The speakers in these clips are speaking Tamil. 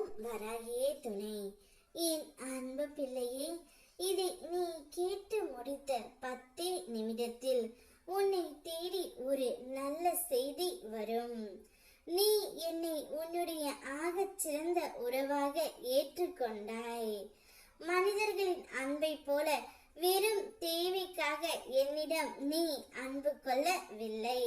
ஓம் வராகியே துணை. என் அன்பு பிள்ளையே இதை நீ கேட்டு முடித்த பத்தே நிமிடத்தில் உன்னை தேடி ஒரு நல்ல செய்தி வரும். நீ என்னை உன்னுடைய ஆகச் சிறந்த உறவாக ஏற்றுக்கொண்டாய். மனிதர்களின் அன்பை போல வெறும் தேவைக்காக என்னிடம் நீ அன்பு கொள்ளவில்லை.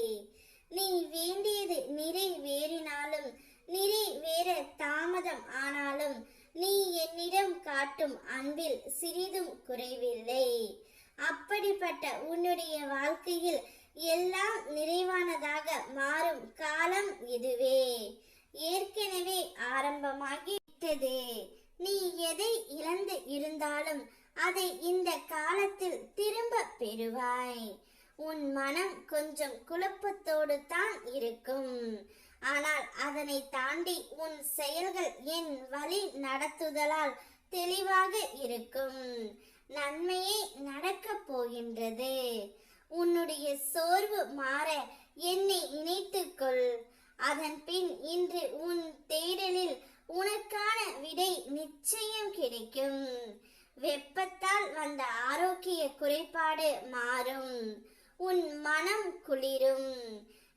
நீ வேண்டியது நிறைவேறினாலும் நிறைவேற தாமதம் ஆனாலும் நீ என்னிடம் காட்டும் அன்பில் சிறிதும் குறைவில்லை. அப்படிப்பட்ட உன்னுடைய வாழ்க்கையில் எல்லாம் நிறைவானதாக மாறும் காலம் இதுவே. ஏற்கனவே ஆரம்பமாகி விட்டது நீ எதை இழந்து இருந்தாலும் அதை இந்த காலத்தில் திரும்ப பெறுவாய். உன் மனம் கொஞ்சம் குழப்பத்தோடு தான் இருக்கும். ஆனால் அதனை தாண்டி உன் செயல்கள் என் வழி நடத்துதலால் தெளிவாக இருக்கும். நன்மையே நடக்கப் போகின்றது. உன்னுடைய சோர்வு மாற என்னை இணைத்துக்கொள். அதன் பின் இன்று உன் தேடலில் உனக்கான விடை நிச்சயம் கிடைக்கும். வெப்பத்தால் வந்த ஆரோக்கிய குறைபாடு மாறும். உன் மனம் குளிரும்.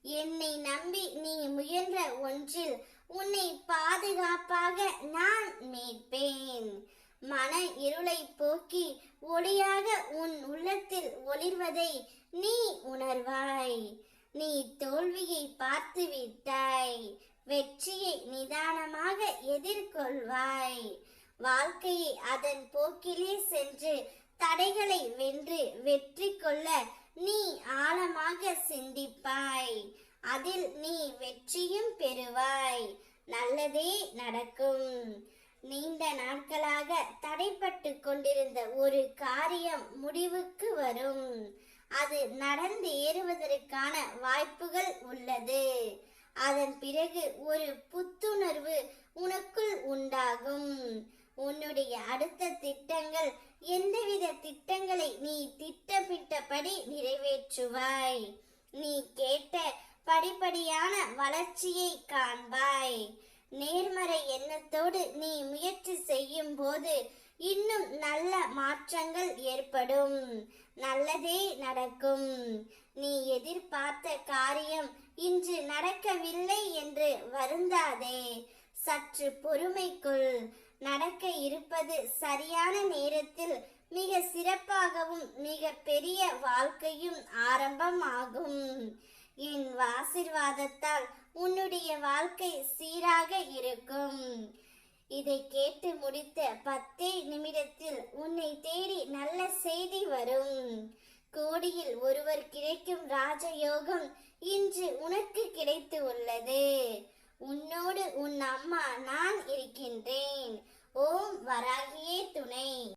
என்னை நம்பி நீ முயன்ற ஒன்றில் உன்னை பாதுகாப்பாக நான் மீட்பேன். மன இருளை போக்கி ஒளியாக உன் உள்ளத்தில் ஒளிர்வதை நீ உணர்வாய். நீ தோல்வியை பார்த்து விட்டாய். வெற்றியை நிதானமாக எதிர்கொள்வாய். வாழ்க்கையை அதன் போக்கிலே சென்று தடைகளை வென்று வெற்றி கொள்ள நீ ஆழமாக சிந்திப்பாய். அதில் நீ வெற்றியும் பெறுவாய். நல்லதே நடக்கும். நீண்ட நாட்களாக தடைப்பட்டு கொண்டிருந்த ஒரு காரியம் முடிவுக்கு வரும். அது நடந்து ஏறுவதற்கான வாய்ப்புகள் உள்ளது. அதன் பிறகு ஒரு புத்துணர்வு உனக்குள் உண்டாகும். உன்னுடைய அடுத்த திட்டங்கள் எந்தவித திட்டங்களை நீ திட்டமிட்டபடி நிறைவேற்றுவாய். நீ கேட்ட படிப்படியான வளர்ச்சியை காண்பாய். நேர்மறை எண்ணத்தோடு நீ முயற்சி செய்யும் போது இன்னும் நல்ல மாற்றங்கள் ஏற்படும். நல்லதே நடக்கும். நீ எதிர்பார்த்த காரியம் இன்று நடக்கவில்லை என்று வருந்தாதே. சற்று பொறுமைக்குள் நடக்க இருப்பது சரியான நேரத்தில் மிக சிறப்பாகவும் மிக பெரிய வாழ்க்கையும் ஆரம்பமாகும். என் ஆசிர்வாதத்தால் உன்னுடைய வாழ்க்கை சீராக இருக்கும். இதை கேட்டு முடித்த பத்தே நிமிடத்தில் உன்னை தேடி நல்ல செய்தி வரும். கோடியில் ஒருவர் கிடைக்கும் ராஜயோகம் இன்று உனக்கு கிடைத்து உள்ளது. உன்னோடு உன் அம்மா நான் இருக்கின்றேன். ஓம் வராகியே துணை.